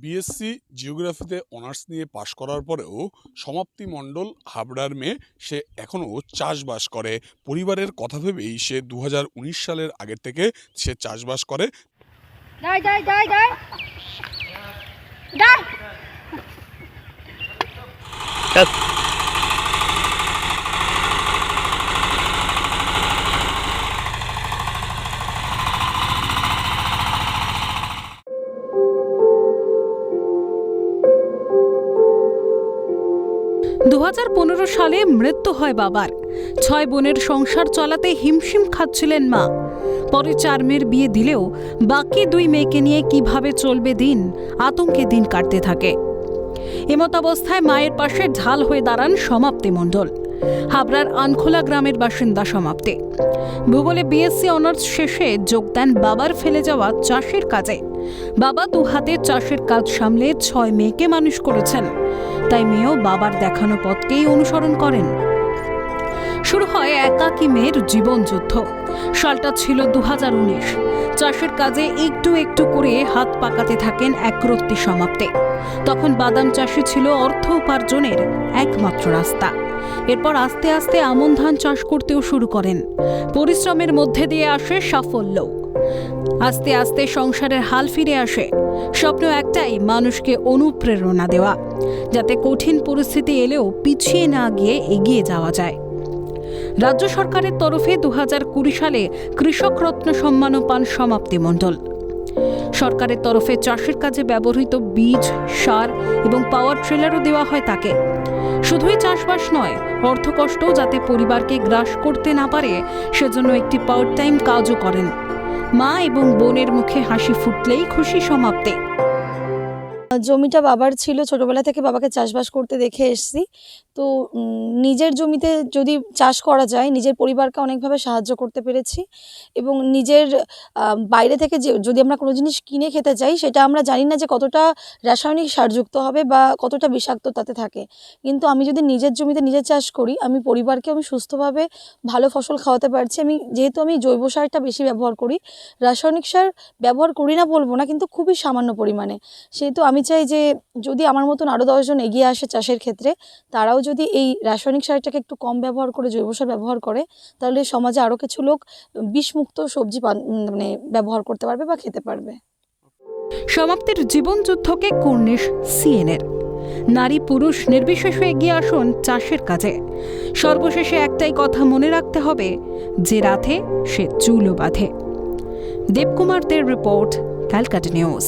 BSc জিওগ্রাফিতে honours নিয়ে পাশ করার পরেও সমাপ্তি মণ্ডল হাবড়ার মেয়ে সে এখনও চাষবাস করে। পরিবারের কথা ভেবেই সে দু হাজার উনিশ সালের আগের থেকে সে চাষবাস করে। দু হাজার পনেরো সালে মৃত্যু হয় বাবার। ছয় বোনের সংসার চলাতে হিমশিম খাচ্ছিলেন মা। পরে চার মেয়ের বিয়ে দিলেও বাকি দুই মেয়েকে নিয়ে কীভাবে চলবে দিন, আতঙ্কে দিন কাটতে থাকে। এমতাবস্থায় মায়ের পাশে ঢাল হয়ে দাঁড়ান সমাপ্তি মণ্ডল। হাবড়ার আনখোলা গ্রামের বাসিন্দা সমাপ্তি। ভূগোলে বিএসসি অনার্স শেষে যোগ দেন বাবার ফেলে যাওয়া চাষের কাজে। বাবা দু হাতে চাষের কাজ সামলে ছয় মেয়েকে মানুষ করেছেন। তাই মেয়েও বাবার দেখানো পথকেই অনুসরণ করেন। শুরু হয় একাকী মেয়ের জীবনযুদ্ধ সালটা ছিল দু হাজার উনিশ। চাষের কাজে একটু একটু করে হাত পাকাতে থাকেন একরত্তি সমাপ্তে। তখন বাদাম চাষই ছিল অর্থ উপার্জনের একমাত্র রাস্তা। এরপর আস্তে আস্তে আমন ধান চাষ করতেও শুরু করেন। পরিশ্রমের মধ্যে দিয়ে আসে সাফল্য। আস্তে আস্তে সংসারের হাল ফিরে আসে। স্বপ্ন একটাই, মানুষকে অনুপ্রেরণা দেওয়া, যাতে কঠিন পরিস্থিতি এলেও পিছিয়ে না গিয়ে এগিয়ে যাওয়া যায়। রাজ্য সরকারের তরফে দু সালে কৃষক রত্ন সম্মানও পান সমাপ্তি মণ্ডল। সরকারের তরফে চাষের কাজে ব্যবহৃত বীজ, সার এবং পাওয়ার ট্রেলারও দেওয়া হয় তাকে। শুধুই চাষবাস নয়, অর্থকষ্টও যাতে পরিবারকে গ্রাস করতে না পারে, সেজন্য একটি পাওয়ার টাইম কাজও করেন। মা এবং বোনের মুখে হাসি ফুটলেই খুশি সমাপ্তে। জমিটা বাবার ছিল, ছোটবেলা থেকে বাবাকে চাষবাস করতে দেখে এসেছি। তো নিজের জমিতে যদি চাষ করা যায়, নিজের পরিবারকে অনেকভাবে সাহায্য করতে পেরেছি এবং নিজের বাইরে থেকে যে, যদি আমরা কোনো জিনিস কিনে খেতে চাই সেটা আমরা জানি না যে কতটা রাসায়নিক সারযুক্ত হবে বা কতটা বিষাক্ত তাতে থাকে। কিন্তু আমি যদি নিজের জমিতে নিজে চাষ করি, আমি পরিবারকে আমি সুস্থভাবে ভালো ফসল খাওয়াতে পারছি। আমি, যেহেতু আমি জৈব সারটা বেশি ব্যবহার করি, রাসায়নিক সার ব্যবহার করি না বলব না, কিন্তু খুবই সামান্য পরিমাণে। সেহেতু আমি চাই যে, যদি আমার মতন আরও দশজন এগিয়ে আসে চাষের ক্ষেত্রে, তারাও যদি এই রাসায়নিক সারটাকে একটু কম ব্যবহার করে, জৈব সার ব্যবহার করে, তাহলে সমাজে আরও কিছু লোক বিষমুক্ত সবজি মানে ব্যবহার করতে পারবে বা খেতে পারবে। সমাপ্তির জীবনযুদ্ধকে কর্নিশ সিএনের নারী পুরুষ নির্বিশেষে এগিয়ে আসুন চাষের কাজে। সর্বশেষে একটাই কথা মনে রাখতে হবে, যে রাধে সে চুলও বাঁধে। দেবকুমারদের রিপোর্ট, ক্যালকাটা নিউজ।